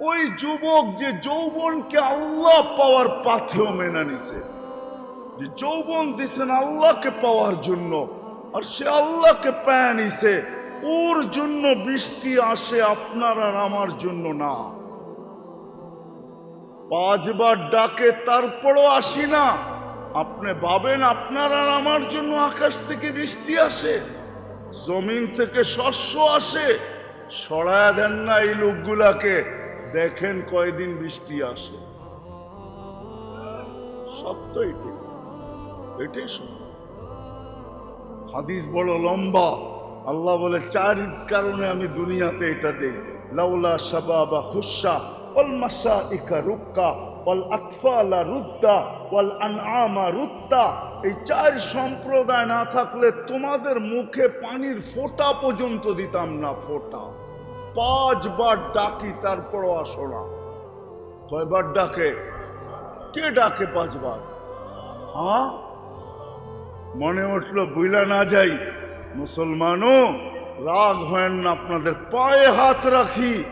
ওই যুবক যে যৌবনকে আল্লাহ পাওয়ার পাথেও মেনে নিছে, যে যৌবন দিছেন আল্লাহকে পাওয়ার জন্য, আর সে আল্লাহকে পায় নিছে, ওর জন্য বৃষ্টি আসে আপনার আর আমার জন্য না। পাঁচবার ডাকে, তারপরও আসি না। আপনি ভাবেন আপনার আর আমার জন্য আকাশ থেকে বৃষ্টি আসে, জমিন থেকে শস্য আসে, সরায় দেন না এই লোকগুলাকে। দেখেন কয়দিন বৃষ্টি আসে। সত্য এটি এটাই। সত্য। হাদিস বড় লম্বা। আল্লাহ বলে চার কারণে আমি দুনিয়াতে এটা দেই। লাউলা শাবাবা খুশা মাসা মাসাইকা রুক্কা, ওয়াল আতফালা রুদ্দা, ওয়াল আনআমা রুত্তা। এই চার সম্প্রদায় না থাকলে তোমাদের মুখে পানির ফোঁটা পর্যন্ত দিতাম না, ফোঁটা। পাঁচবার ডাকি তারপরও আসো না। কয়বার ডাকে? কে ডাকে পাঁচবার? হ্যাঁ? মনে উঠল, বুইলা না যাই, মুসলমানও রাগ হয় না, আপনাদের পায়ে হাত রাখি,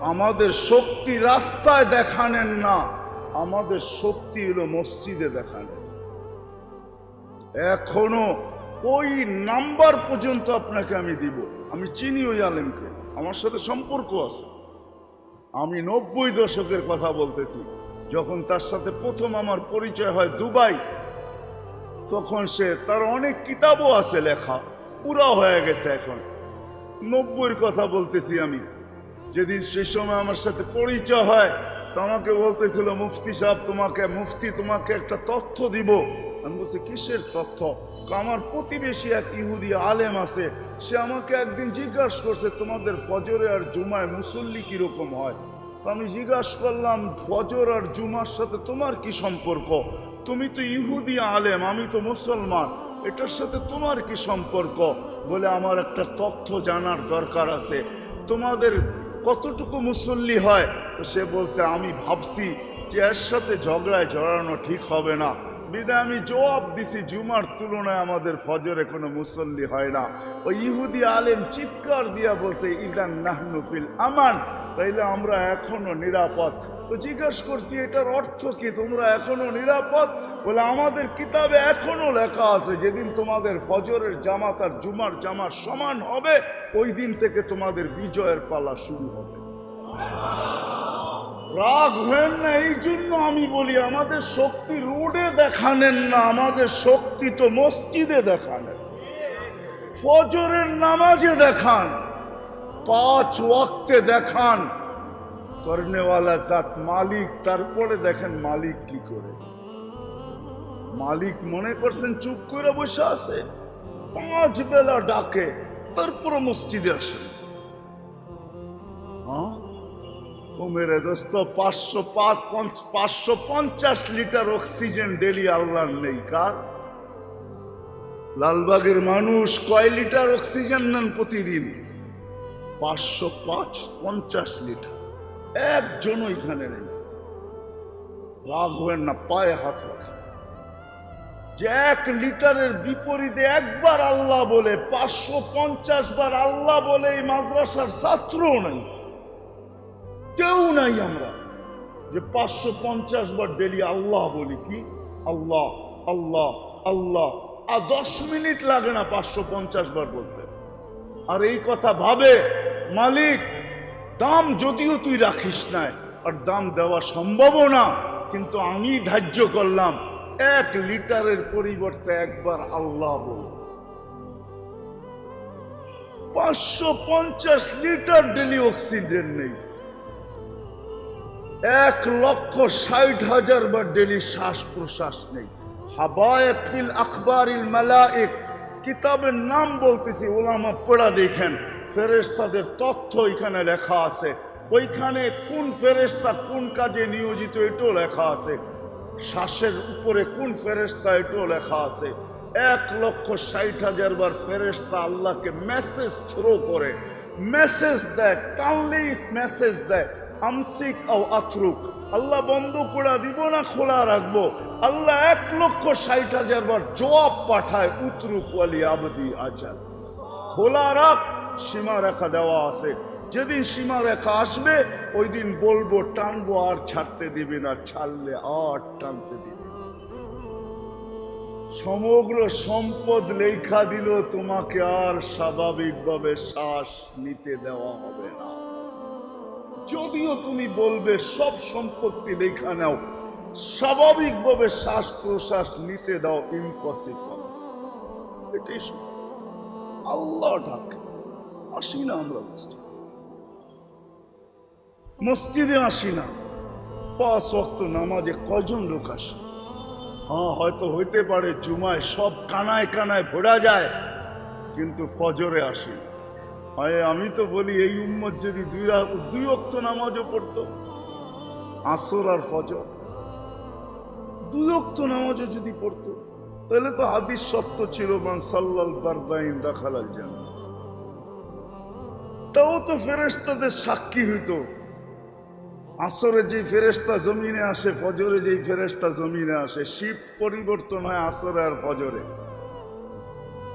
আমাদের শক্তি রাস্তায় দেখানেন না, আমাদের শক্তি হলো মসজিদে দেখানেন এখনও ওই নাম্বার পর্যন্ত আপনাকে আমি দিব, আমি চিনি ওই আলেমকে। আমার সাথে সম্পর্ক আছে। আমি নব্বই দশকের কথা বলতেছি। যখন তার সাথে প্রথম আমার পরিচয় হয় দুবাই, তখন সে তার অনেক কিতাবও আছে লেখা। পুরা হয়ে গেছে এখন। নব্বইয়ের কথা বলতেছি আমি। যেদিন সে সময় আমার সাথে পরিচয় হয়, তো আমাকে বলতেছিল, মুফতি সাহেব, তোমাকে, মুফতি তোমাকে একটা তথ্য দিব। আমি বলছি, কিসের তথ্য? আমার প্রতিবেশী এক ইহুদি আলেম আছে, সে আমাকে একদিন জিজ্ঞাসা করছে, তোমাদের ফজরে আর জুমায় মুসল্লি কীরকম হয়? তো আমি জিজ্ঞাসা করলাম, ফজর আর জুমার সাথে তোমার কি সম্পর্ক? তুমি তো ইহুদি আলেম, আমি তো মুসলমান, এটার সাথে তোমার কি সম্পর্ক? বলে, আমার একটা তথ্য জানার দরকার আছে। তোমাদের কতটুকু মুসল্লি হয়? তো সে বলছে, আমি ভাবছি যে এর সাথে ঝগড়ায় জড়ানো ঠিক হবে না। বিদায় আমি জবাব দিছি, জুমার তুলনায় আমাদের ফজরে কোনো মুসল্লি হয় না। ওই ইহুদি আলেম চিৎকার দিয়া বলছে, ইদান নাহনুফিল আমান। তাইলে আমরা এখনও নিরাপদ। তো জিজ্ঞাসা করছি, এটার অর্থ কি? তোমরা এখনও নিরাপদ? বলে, আমাদের কিতাবে এখনও লেখা আছে, যেদিন তোমাদের ফজরের জামাত আর জুমার জামাত সমান হবে, ওই দিন থেকে তোমাদের বিজয়ের পালা শুরু হবে। রাগ হেন না, এই জন্য আমি বলি, আমাদের শক্তি রোডে দেখানেন না, আমাদের শক্তি তো মসজিদে দেখানেন। ফজরের নামাজে দেখান, পাঁচ ওয়াক্তে দেখান। কর্নেওয়ালা জাত মালিক, তারপরে দেখেন মালিক কি করে। মালিক মনে করছেন, চুপ করে বসে আছে, পাঁচ বেলা ডাকে, তারপরে মসজিদে আসেন। হ্যাঁ ও দোস্ত, পাঁচশো পাঁচ পাঁচশো পঞ্চাশ লিটার অক্সিজেন ডেলি আল্লাহর নেই, কার? লালবাগের মানুষ কয় লিটার অক্সিজেন নেন প্রতিদিন? পাঁচশো পাঁচ, পঞ্চাশ লিটার। একজন এখানে নেই। রাগ হবেন না, পায়ে হাত রাখেন। যে এক লিটারের বিপরীতে একবার আল্লাহ বলে, পাঁচশো পঞ্চাশ বার আল্লাহ বলে, এই মাদ্রাসার ছাত্রও নাই। কেউ নাই আমরা। যে পাঁচশো পঞ্চাশ বার ডেলি আল্লাহ বলি কি? আল্লাহ আল্লাহ আল্লাহ। আর দশ মিনিট লাগে না পাঁচশো পঞ্চাশ বার বলতে। আর এই কথা ভাবে, মালিক, দাম যদিও তুই রাখিস না, আর দাম দেওয়া সম্ভবও না, কিন্তু আমি ধার্য করলাম, এক লিটারের পরিবর্তে একবার আল্লাহ বল পাঁচশো পঞ্চাশ লিটার ডেলি অক্সিজেন নেই। এক লক্ষ ষাট হাজার বার ডেলি শ্বাস প্রশ্বাস নেই। হাবায়ক ফিল আখবারিল মালাইক কিতাবের নাম বলতেছি, ওলামা পড়া দেখেন ফেরেস্তাদের তথ্য এখানে লেখা আছে। ওইখানে কোন ফেরেস্তা কোন কাজে নিয়োজিত এটাও লেখা আছে। শ্বাসের উপরে কোন ফেরেস্তা এটাও লেখা আছে। এক লক্ষ ষাট হাজার বার ফেরেস্তা আল্লাহকে মেসেজ থ্রো করে। মেসেজ দেয়, টানলেই মেসেজ দেয়। আমসিক ও আথরুক আল্লাহ বন্ধ করে দিব না, খোলা রাখব। আল্লাহ এক লক্ষ ষাট হাজার বার জবাব পাঠায়, উতরুক ওয়ালি আবদি আজাল। খোলা রাখ, সীমা রেখা দেওয়া আছে। যেদিন সীমা রেখা আসবে, ওই দিন বলব, টানবো আর ছাড়তে দিবে না, ছাড়লে আর টানতে দিবে। সমগ্র সম্পদ লেখা দিল তোমাকে আর স্বাভাবিকভাবে শ্বাস নিতে দেওয়া হবে না। যদিও তুমি বলবে সব সম্পত্তি লেখা নাও, স্বাভাবিকভাবে শ্বাস প্রশ্বাস নিতে দাও ইম্পসিবল এটাই। আল্লাহ ডাক। আসি না আমরা মসজিদে। আসি না। পাঁচ অক্ত নামাজে কজন লোক আসে? হ্যাঁ হয়তো হইতে পারে, জুমায় সব কানায় কানায় ভোড়া যায়, কিন্তু ফজরে আসে না। হয়, আমি তো বলি, এই উম্মত যদি দুই দুই অক্ত নামাজও পড়তো, আসর আর ফজর, দুই অক্ত নামাজও যদি পড়তো, তাহলে তো হাদিস সত্য ছিল, মান সাল্লাল বারদাইন দাখালাল জান্নাত। তাও তো ফেরেশতাদের সাক্ষী হইতো, আসরে যে ফেরেশতা জমিনে আসে, ফজরে যেই ফেরেশতা জমিনে আসে, শিব পরিবর্তন হয় আসরে আর ফজরে।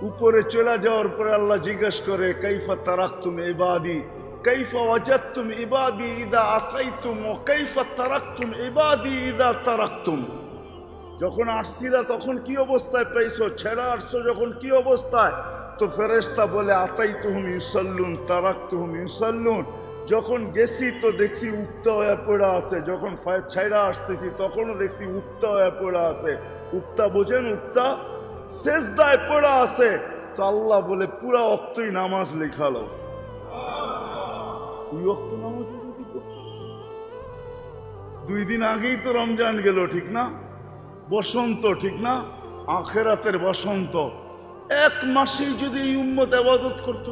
উপরে চলে যাওয়ার পরে আল্লাহ জিজ্ঞেস করে, কাইফা তারাকতুম ইবাদি? কাইফা ওয়াজাদতুম ইবাদি ইদা আতাইতুম ও কাইফা তারাকতুম ইবাদি ইদা তারাকতুম? যখন আসছিলা তখন কি অবস্থায় পেয়েছ ছেড়া আসছো যখন কি অবস্থায়? তো ফেরেশতা বলে আতাই তুহুম ইউসাল্লুন তারাক তুহুম ইউসাল্লুন। যখন গেছি তো দেখছি উক্ত হয়ে পড়া আছে। যখন ছাইরা আসতেছি তখনও দেখছি উক্ত হয়ে পড়া আছে। উক্তা বোঝেন উক্তা শেষ দায় পড়া আছে, তো আল্লাহ বলে পুরা অক্তই নামাজ লেখালো দুই দিন আগেই তো রমজান গেল, ঠিক না? বসন্ত, ঠিক না? আখেরাতের বসন্ত। এক মাসেই যদি এই উম্মত আবাদত করত,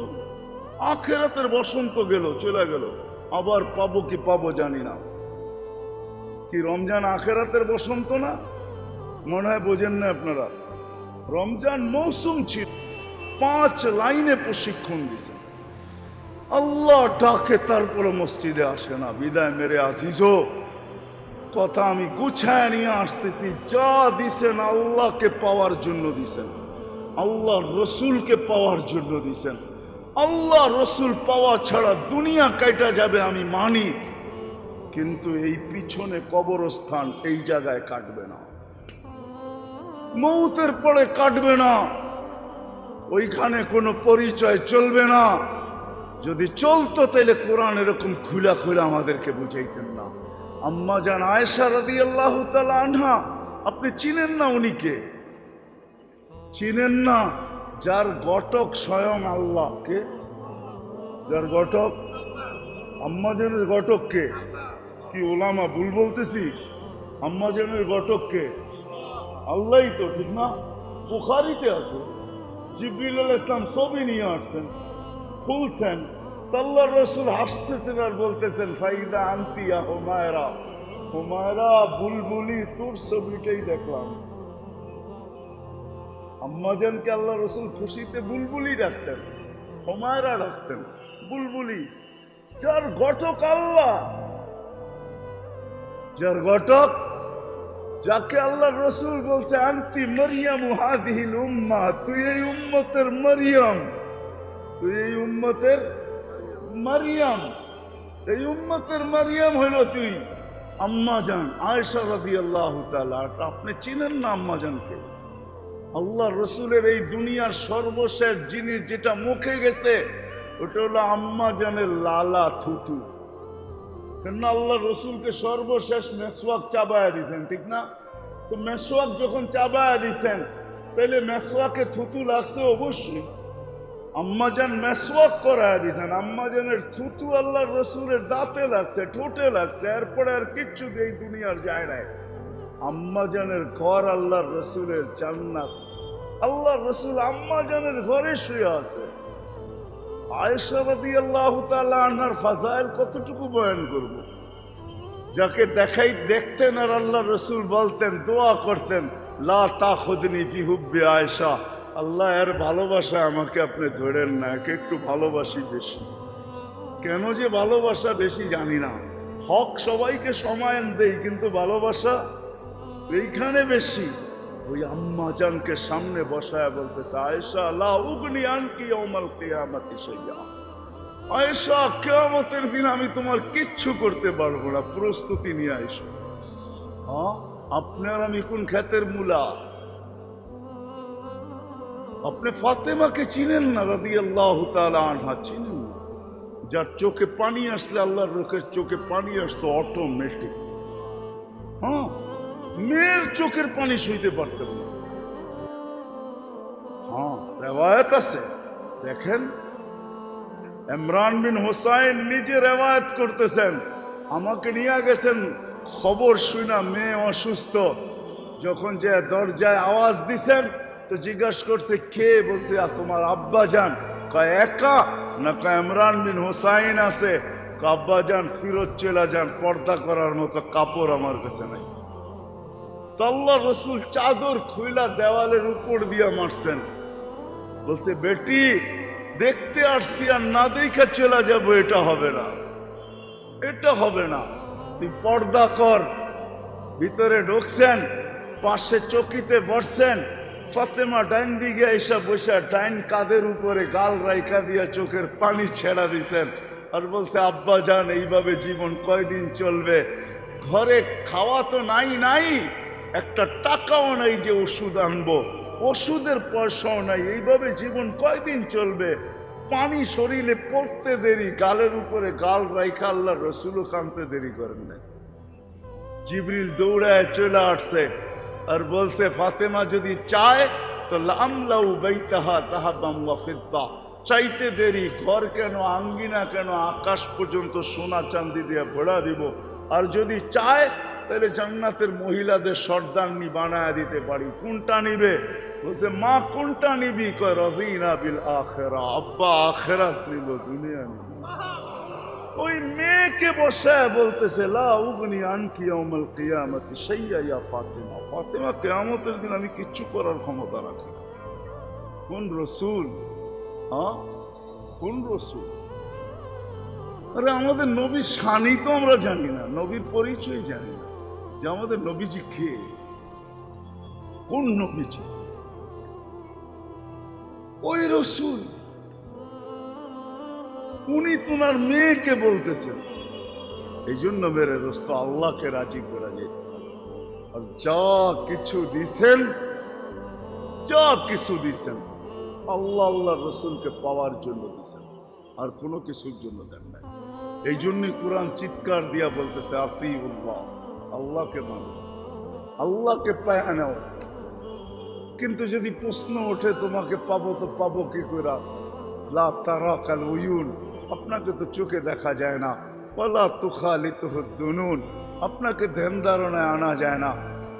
আখেরাতের বসন্ত গেল, চলে গেল। আবার পাবো কি পাবো জানি না। কি রমজান আখেরাতের বসন্ত না? মনে হয় বোঝেন না আপনারা। রমজান মৌসুম ছিল। পাঁচ লাইনে প্রশিক্ষণ দিছে। আল্লাহ ডাকে তারপরে মসজিদে আসে না। বিদায় মেরে আজিজো, কথা আমি গুছায় নিয়ে আসতেছি। যা দিছেন আল্লাহকে পাওয়ার জন্য দিছেন। আল্লাহ রসুলকে পাওয়ার জন্য দিছেন। আল্লাহ রসুল পাওয়া ছাড়া দুনিয়া কাটা যাবে আমি মানি। কিন্তু এই পিছনে কবরস্থান এই জায়গায় কাটবে না। মৌতের পরে কাটবে না। ওইখানে কোনো পরিচয় চলবে না। যদি চলতো তাহলে কোরআন এরকম খুলা খুলা আমাদেরকে বুঝাইতেন না। আম্মা জান আয়েশা রাদি আল্লাহ আনহা, আপনি চিনেন না উনিকে চিনেন না। যার গটক স্বয়ং আল্লাহকে যার গটক? আম্মাজানের গটককে কি? ওলামা ভুল বলতেছি? আম্মাজানের গটককে আল্লাহই তো ঠিক না? বুখারিতে আছে। জিবরিল ইসলাম ছবি নিয়ে আসছেন, খুলছেন। তাল্লার রসুল হাসতেছেন আর বলতেছেন, ফাইদা আন্তিয়া হোমায়রা। হোমায়রা বুলবুলি তোর ছবিটাই দেখলাম। আম্মাজানকে আল্লাহ রসুল খুশিতে বুলবুলি ডাকতেন, হোমায়রা ডাকতেন, বুলবুলি, যার ঘটক আল্লাহ, যার ঘটক যাকে আল্লাহ রসুল বলছে, আন্তি মরিয়াম হাদিহিল উম্মা তুই এই উম্মতের মরিয়ম। তুই এই উম্মতের মারিয়াম। এই উম্মতের মারিয়াম হইল তুই। আম্মা জান, আয়েশা রাদি আল্লাহ আপনি চিনেন না আম্মা জানকে? আল্লাহ রসুলের এই দুনিয়ার সর্বশেষ জিনিস যেটা মুখে গেছে, ওটা হলো আম্মা জানের লালা থুতু। কেননা আল্লাহ রসুলকে সর্বশেষ মেসওয়াক চাবায়া দিয়েছেন, ঠিক না? তো মেসওয়াক যখন চাবায়া দিছেন তাহলে মেসওয়াকে থুতু লাগছে অবশ্যই। আম্মাজান মেসওয়াক করায় দিয়েছেন আম্মাজানের থুতু আল্লাহ রসুলের দাঁতে লাগছে, ঠোঁটে লাগছে, এরপরে আর কিচ্ছু এই দুনিয়ার যায় নাই। আম্মাজানের ঘর আল্লাহর রসুলের জান্নাত। আল্লাহ রসুল আম্মাজানের ঘরে শুয়ে আছে। আনহার ফাজাইল কতটুকু বয়ান করব? যাকে দেখাই দেখতেন আর আল্লাহ রসুল বলতেন, দোয়া করতেন, লা তাখুদনি ফি হুব্বি আয়েশা। আল্লাহ এর ভালোবাসা আমাকে আপনি ধরেন না, একে একটু ভালোবাসি বেশি। কেন যে ভালোবাসা বেশি জানি না। হক সবাইকে সমায়ন দেই, কিন্তু ভালোবাসা এইখানে বেশি। ওই আম্মা জানকে সামনে বসায় বলতেছে, আয়েশা, লা উগনি আনকি ইয়াউমাল কিয়ামাতি শাইয়া। আয়েশা, কেয়ামতের দিন আমি তোমার কিচ্ছু করতে পারব না, প্রস্তুতি নিয়ে আইসো হ্যাঁ আপনার আমি কোন খ্যাতের মূলা? আপনি ফাতেমাকে চিনেন না রাদি আল্লাহ আনহা, চিনেন যার চোখে পানি আসলে আল্লাহর লোকের চোখে পানি আসতো, অটোমেটিক। হ্যাঁ মেয়ের চোখের পানি সইতে পারতেন না। হ্যাঁ রেওয়ায়ত আছে। দেখেন ইমরান বিন হোসাইন নিজে রেওয়ায়ত করতেছেন। আমাকে নিয়ে গেছেন খবর শুনা মেয়ে অসুস্থ। যখন যে দরজায় আওয়াজ দিছেন তো জিজ্ঞাসা করছে কে? বলছে "আ, তোমার আব্বা যান? কয় একা? না কয় ইমরান বিন হোসাইন আছে। আব্বা যান ফিরত চলে যান পর্দা করার মতো কাপড় আমার কাছে নাই। তো আল্লাহ রসুল চাদর খুইলা দেওয়ালের উপর দিয়া মারছেন। বলছে, বেটি, দেখতে আসছি আর না দেখে চলে যাব, এটা হবে না। এটা হবে না। তুই পর্দা কর। ভিতরে ঢুকছেন, পাশে চকিতে বসছেন। ফাতেমা ডাইন দিকে এসে বসে ডাইন কাদের উপরে গাল রাইখা দিয়া চোখের পানি ছেড়া দিছেন। আর বলছে, আব্বা যান এইভাবে জীবন কয়দিন চলবে? ঘরে খাওয়া তো নাই নাই। একটা টাকাও নাই যে ওষুধ আনব। ওষুধের পয়সাও নাই। এইভাবে জীবন কয়দিন চলবে? পানি শরীরে পড়তে দেরি, গালের উপরে গাল রাইখা আল্লাহ রসুলও কানতে দেরি করেন না জিবরিল দৌড়ায় চলে আসছে আর বলছে, ফাতেমা যদি চায় তো লামলাউ বাইতাহা তাহাবাম ওয়া ফিদ্দা। চাইতে দেরি, ঘর কেন, আঙ্গিনা কেন, আকাশ পর্যন্ত সোনা চান্দি দিয়ে ভোড়া দিব। আর যদি চায় তাহলে জান্নাতের মহিলাদের সর্দারনি বানায় দিতে পারি। কোনটা নিবে? বলছে, মা, কোনটা নিবি? কয় রবিনা বিল আখেরা। আব্বা, আখেরাত নিব দুনিয়া নিব ওই মেয়েকে বসায় বলতেছে, লা উগনি আনকি ইয়াউমাল কিয়ামতি শাইয়া ইয়া ফাতিমা। ফাতিমা কিয়ামতের দিন আমি কিচ্ছু করার ক্ষমতা রাখি কোন রসুল? হ্যাঁ কোন রসুল? আরে, আমাদের নবীর শানি তো আমরা জানি না, নবীর পরিচয় জানি না। যে আমাদের নবীজি কে? কোন নবীজি? ওই রসুল। উনি তোমার মেয়েকে বলতেছেন। এই জন্য মেরে দোস্ত, আল্লাহকে রাজি করা যেত আর যা কিছু দিছেন, যা কিছু দিছেন, আল্লাহ আল্লাহ রসুলকে পাওয়ার জন্য দিছেন। আর কোনো কিছুর জন্য দেন নাই। এই জন্যই কোরআন চিৎকার দিয়া বলতেছে আতি উল্লাহ আল্লাহকে মানো, আল্লাহকে পায় নাও। কিন্তু যদি প্রশ্ন ওঠে, তোমাকে পাবো তো পাবো কি করে? লা তারা কাল উয়ুন, আপনাকে তো চোখে দেখা যায় না। ওলা তুখালিত দুনুন, আপনাকে ধ্যান ধারণায় আনা যায় না।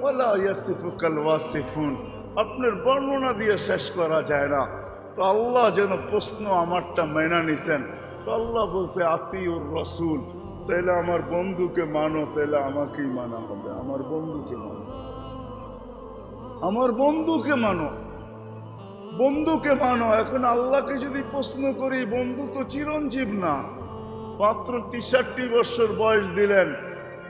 ওলা ইয়াসিফু কাল ওয়াসিফুন আপনার বর্ণনা দিয়ে শেষ করা যায় না। তো আল্লাহ যেন প্রশ্ন আমারটা মেনা নিছেন। তো আল্লাহ বলছে, আতিউর রসুল তাইলে আমার বন্ধুকে মানো তাহলে আমাকেই মানা হবে। আমার বন্ধুকে মানো। আমার বন্ধুকে মানো। বন্ধুকে মানো। এখন আল্লাহকে যদি প্রশ্ন করি, বন্ধু তো চিরঞ্জীব না। মাত্র তিষট্টি বছর বয়স দিলেন।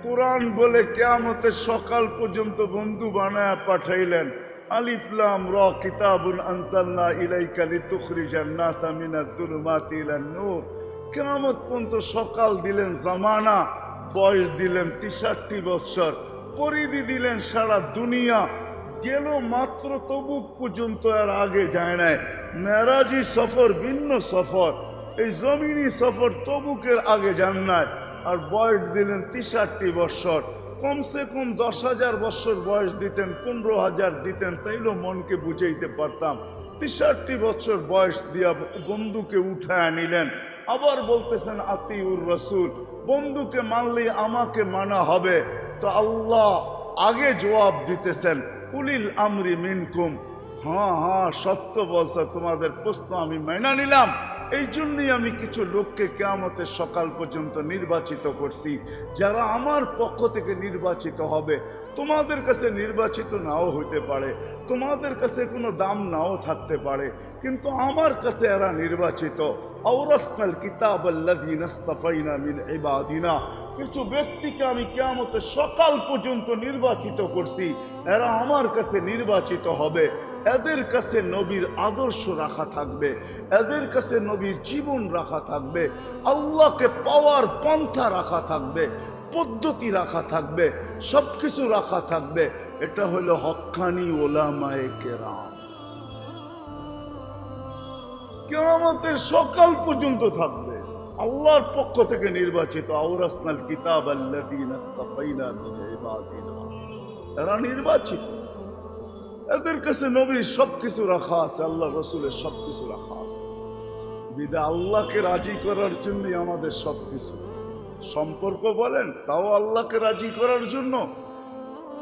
কোরআন বলে কেয়ামতের সকাল পর্যন্ত বন্ধু বানায় পাঠাইলেন। আলিফলাম র কিতাবুন আনসালনা ইলাইকালি লিতুখরিজান নাসা মিনাজ যুলুমাতি ইলান নূর কেয়ামত পর্যন্ত সকাল দিলেন, জামানা, বয়স দিলেন তিষট্টি বছর, পরিধি দিলেন সারা দুনিয়া, গেল মাত্র তবুক পর্যন্ত আর আগে যায় নাই। মেরাজি সফর ভিন্ন সফর, এই জমিনি সফর তবুকের আগে যান নাই, আর বয়স দিলেন তিষট্টি বৎসর কমসে কম দশ হাজার বৎসর বয়স দিতেন, পনেরো হাজার দিতেন, তাইলেও মনকে বুঝাইতে পারতাম। তিষট্টি বছর বয়স দিয়া বন্ধুকে উঠায় নিলেন আবার বলতেছেন, আতিউর রসুল, বন্ধুকে মানলে আমাকে মানা হবে। তো আল্লাহ আগে জবাব দিতেছেন, উলিল আমরি মিনকুম। হ্যাঁ হ্যাঁ সত্য বলছে, তোমাদের প্রশ্ন আমি মেনা নিলাম। এই জন্যই আমি কিছু লোককে কেয়ামতের সকাল পর্যন্ত নির্বাচিত করছি। যারা আমার পক্ষ থেকে নির্বাচিত হবে, তোমাদের কাছে নির্বাচিত নাও হইতে পারে, তোমাদের কাছে কোনো দাম নাও থাকতে পারে, কিন্তু আমার কাছে এরা নির্বাচিত। আওরাসনাল কিতাব মিন ইবাদিনা, কিছু ব্যক্তিকে আমি কেয়ামতের সকাল পর্যন্ত নির্বাচিত করছি, এরা আমার কাছে নির্বাচিত হবে। এদের কাছে নবীর আদর্শ রাখা থাকবে, এদের কাছে নবীর জীবন রাখা থাকবে, আল্লাহকে পাওয়ার পন্থা রাখা থাকবে, পদ্ধতি রাখা থাকবে, সবকিছু রাখা থাকবে। এটা হলো হক্কানি ওলামায়ে কেরাম। কেয়ামতের সকাল পর্যন্ত থাকবে। আল্লাহর পক্ষ থেকে নির্বাচিত আউরাসনাল কিতাব মিন এরা নির্বাচিত। এদের কাছে নবীর সবকিছু রাখা আছে, আল্লাহ রসুলের সবকিছু রাখা আছে। বিদা আল্লাহকে রাজি করার জন্যই আমাদের সব কিছু সম্পর্ক বলেন, তাও আল্লাহকে রাজি করার জন্য।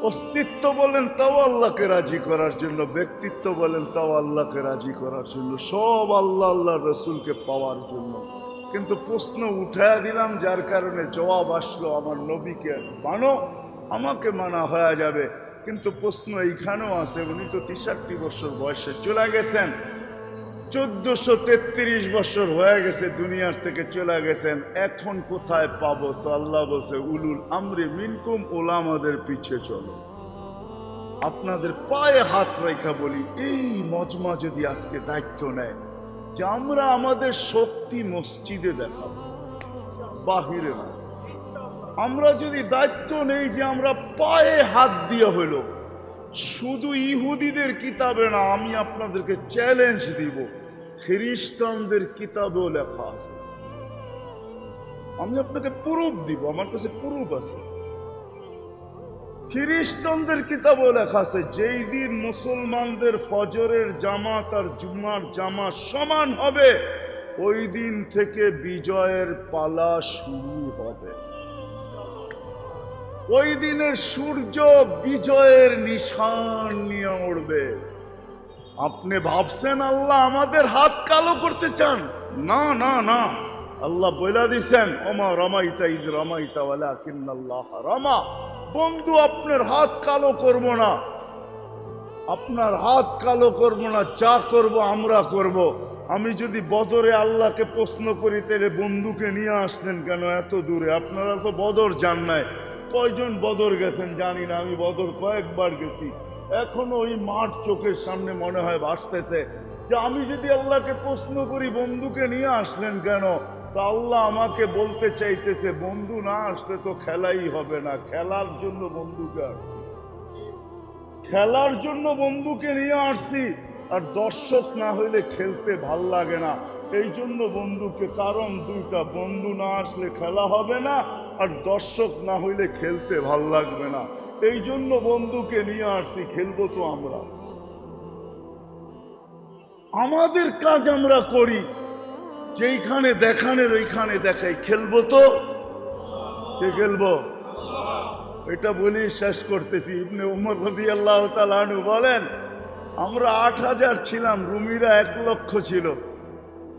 অস্তিত্ব বলেন, তাও আল্লাহকে রাজি করার জন্য। ব্যক্তিত্ব বলেন, তাও আল্লাহকে রাজি করার জন্য। সব আল্লাহ আল্লাহ রসুলকে পাওয়ার জন্য। কিন্তু প্রশ্ন উঠায়া দিলাম, যার কারণে জবাব আসলো, আমার নবীকে মানো, আমাকে মানা হয়ে যাবে। কিন্তু প্রশ্ন এইখানেও আছে, উনি তো তেষট্টি বছর বয়সে চলে গেছেন। চোদ্দশো তেত্রিশ বছর হয়ে গেছে দুনিয়ার থেকে চলে গেছেন, এখন কোথায় পাবো? তো আল্লাহ বলছে, উলুল আমরি মিনকুম ওলামাদের পিছে চলো। আপনাদের পায়ে হাত রেখা বলি, এই মজমা যদি আজকে দায়িত্ব নেয়, যে আমরা আমাদের শক্তি মসজিদে দেখাবো, বাহিরে না। আমরা যদি দায়িত্ব নেই যে আমরা পায়ে হাত দিয়ে হইল, শুধু ইহুদিদের কিতাবে না, আমি আপনাদেরকে চ্যালেঞ্জ দিব। খ্রিস্টানদের কিতাবেও লেখা আছে। আমি আপনাকে প্রুফ দিব, আমার কাছে প্রুফ আছে। খ্রিস্টানদের কিতাবেও লেখা আছে, যেই দিন মুসলমানদের ফজরের জামাত আর জুমার জামা সমান হবে, ওই দিন থেকে বিজয়ের পালা শুরু হবে। ওই দিনের সূর্য বিজয়ের নিশান নিয়ে উঠবে আপনি ভাবছেন আল্লাহ আমাদের হাত কালো করতে চান? না না না। আল্লাহ বইলা দিছেন, ওমা রমাইতা ঈদ রমাইতা ওয়ালা কিন্নাল্লাহ রমা। বন্ধু, আপনার হাত কালো করব না। আপনার হাত কালো করব না, যা করব আমরা করব। আমি যদি বদরে আল্লাহকে প্রশ্ন করি, তাহলে বন্ধুকে নিয়ে আসলেন কেন এত দূরে? আপনারা তো বদর যান নাই। কয়জন বদর গেছেন জানি না, আমি বদর কয়েকবার গেছি। এখনও ওই মাঠ চোখের সামনে মনে হয় ভাসতেছে। যে আমি যদি আল্লাহকে প্রশ্ন করি, বন্ধুকে নিয়ে আসলেন কেন? তা আল্লাহ আমাকে বলতে চাইতেছে, বন্ধু না আসলে তো খেলাই হবে না, খেলার জন্য বন্ধুকে আসছি। খেলার জন্য বন্ধুকে নিয়ে আসছি, আর দর্শক না হইলে খেলতে ভালো লাগে না। এই জন্য বন্ধুকে কারণ দুইটা বন্ধু না আসলে খেলা হবে না, আর দর্শক না হইলে খেলতে ভালো লাগবে না। এই জন্য বন্ধুকে নিয়ে আসছি, খেলব তো আমরা। আমাদের কাজ আমরা করি, যেইখানে দেখানের ওইখানে দেখাই। খেলব তো? কে খেলব? এটা বলি শেষ করতেছি। ইবনে উমর রবি আল্লাহ তালু বলেন, আমরা আট হাজার ছিলাম, রুমিরা এক লক্ষ ছিল।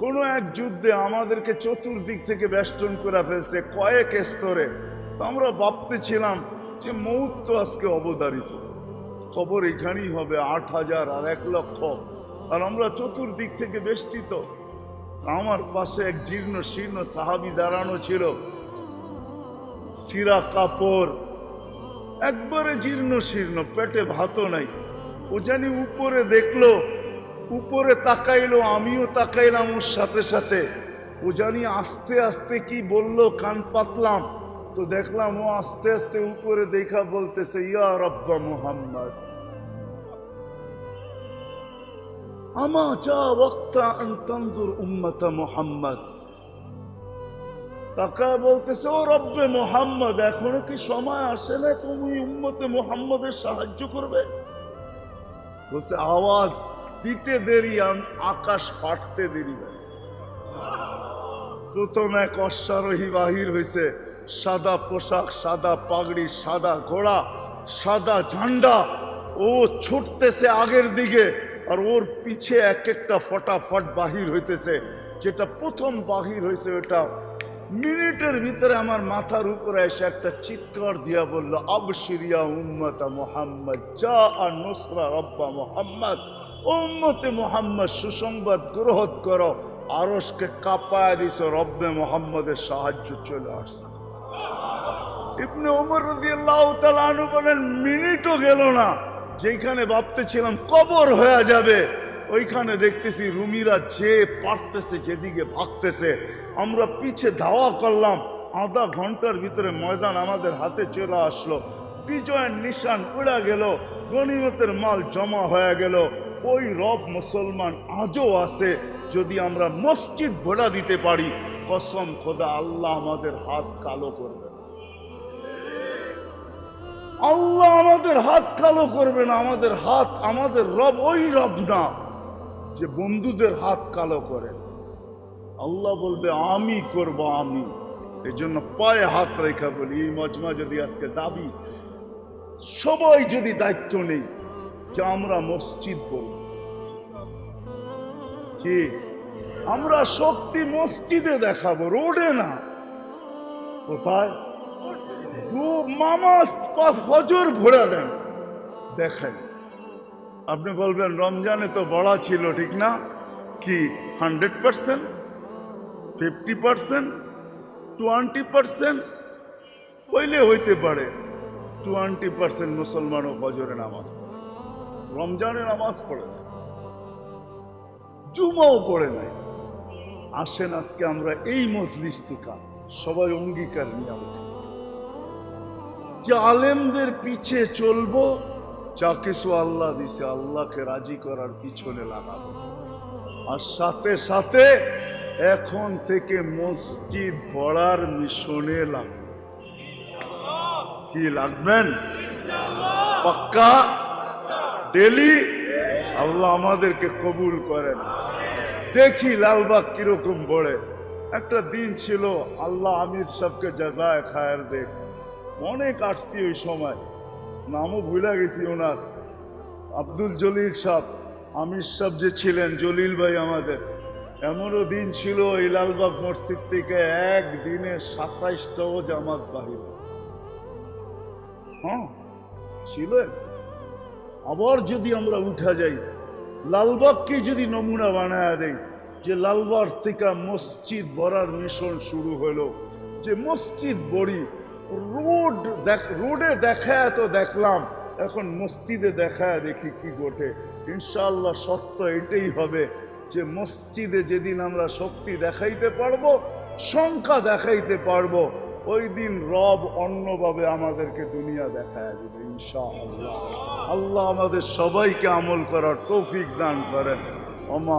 কোনো এক যুদ্ধে আমাদেরকে চতুর্দিক থেকে বেষ্টন করে ফেলছে কয়েক স্তরে। তো আমরা ভাবতেছিলাম যে মৌত তো আজকে অবধারিত। খবর এখানেই হবে, আট হাজার আর এক লক্ষ। আর আমরা চতুর্দিক থেকে বেষ্টিত। আমার পাশে এক জীর্ণ শীর্ণ সাহাবি দাঁড়ানো ছিল। সিরা কাপড়। একবারে জীর্ণ শীর্ণ, পেটে ভাতও নাই। ও জানি উপরে দেখল উপরে তাকাইলো, আমিও তাকাইলাম ওর সাথে সাথে। ও জানি আস্তে আস্তে কি বলল, কান পাতলাম। তো দেখলাম ও আস্তে আস্তে উপরে দেখা বলতেছে, ইয়া রব্বা মুহাম্মদ। আমা চা ওয়াক্তা আন তানজুর উম্মতা মুহাম্মদ। তাকায় বলতেছে, ও রব্বে মোহাম্মদ, এখনও কি সময় আসে না তুমি উম্মতে মোহাম্মদের সাহায্য করবে? বলছে, আওয়াজ দিতে দেরি আকাশ ফাটতে দেরি প্রথম এক অশ্বারোহী বাহির হয়েছে সাদা পোশাক, সাদা পাগড়ি, সাদা ঘোড়া, সাদা ঝান্ডা। ও ছুটতেছে আগের দিকে, আর ওর পিছে এক একটা ফটাফট বাহির হইতেছে, যেটা প্রথম বাহির হয়েছে ওটা। মিনিটের ভিতরে আমার মাথার উপরে এসে একটা চিৎকার দিয়া বলল, আবশিরিয়া উম্মতা মোহাম্মদ যা আর নুসরা রব্বা মোহাম্মদ। উম্মতে মোহাম্মদ সুসংবাদ গ্রহণ করো আরসকে কাঁপায় দিছ, রব্বে মোহাম্মদের সাহায্য চলে আসছে। ইবনে ওমর রাদিয়াল্লাহু আনহু বলেন, মিনিটও গেল না, যেখানে ভাবতেছিলাম কবর হয়ে যাবে, ওইখানে দেখতেছি রুমিরা যে পারতেছে, যেদিকে ভাগতেছে, আমরা পিছে ধাওয়া করলাম, আধা ঘণ্টার ভিতরে ময়দান আমাদের হাতে চলে আসলো, বিজয়ের নিশান উড়া গেল গণিমতের মাল জমা হয়ে গেল ওই রব মুসলমান আজও আছে, যদি আমরা মসজিদ ভোড়া দিতে পারি, কসম খোদা আল্লাহ আমাদের হাত কালো করবে আল্লাহ আমাদের হাত কালো করবে না, আমাদের হাত, আমাদের রব ওই রব না, যে বন্ধুদের হাত কালো করে। আল্লাহ বলবে, আমি করব, আমি। এই জন্য পায়ে হাত রেখা বলি, এই মজমা যদি আজকে দাবি, সবাই যদি দায়িত্ব নেই যে আমরা মসজিদ করব কি? আমরা শক্তি মসজিদে দেখাবো, রোডে না। কোথায়? দু ফজর ভরে দেন দেখেন আপনি বলবেন, রমজানে তো বড়া ছিল, ঠিক না? কি, hundred percent? Fifty percent? Twenty percent? হইলে হইতে পারে। টোয়েন্টি পার্সেন্ট মুসলমানও ফজরে নামাজ পড়ে। রমজানে নামাজ পড়ে না জুমাও পড়ে নাই। আসেন আজকে আমরা এই মজলিস থেকে সবাই অঙ্গীকার নিয়ে উঠি যে আলেমদের পিছে চলবো যা কিছু আল্লাহ দিছে আল্লাহকে রাজি করার পিছনে লাগাবো। আর সাথে সাথে এখন থেকে মসজিদ পড়ার মিশনে লাগবে। কি লাগবেন? পাক্কা? ডেলি আল্লাহ আমাদেরকে কবুল করেন। দেখি লালবাগ কীরকম পড়ে। একটা দিন ছিল, আল্লাহ আমির সবকে জাজায় খায়ের দেখ। অনেক আসছি ওই সময়। নামও ভুলে গেছি ওনার। আব্দুল জলিল সাহ আমির সাহ যে ছিলেন, জলিল ভাই আমাদের। এমনও দিন ছিল এই লালবাগ মসজিদ থেকে একদিনে সাতাইশটাও জামাত বাহির। হ্যাঁ ছিলেন আবার যদি আমরা উঠা যাই, লালবাগকে যদি নমুনা বানায় দেই, যে লালবাগ থেকে মসজিদ বড়ার মিশন শুরু হলো, যে মসজিদ বড়ি, রোড দেখ, রোডে দেখায় তো দেখলাম, এখন মসজিদে দেখায় দেখি কি ঘটে। ইনশাআল্লাহ সত্য এটাই হবে যে মসজিদে যেদিন আমরা শক্তি দেখাইতে পারব সংখ্যা দেখাইতে পারব ওই দিন রব অন্যভাবে আমাদেরকে দুনিয়া দেখায় দেবে, ইনশাআল্লাহ। আল্লাহ আমাদের সবাইকে আমল করার তৌফিক দান করেন। ওমা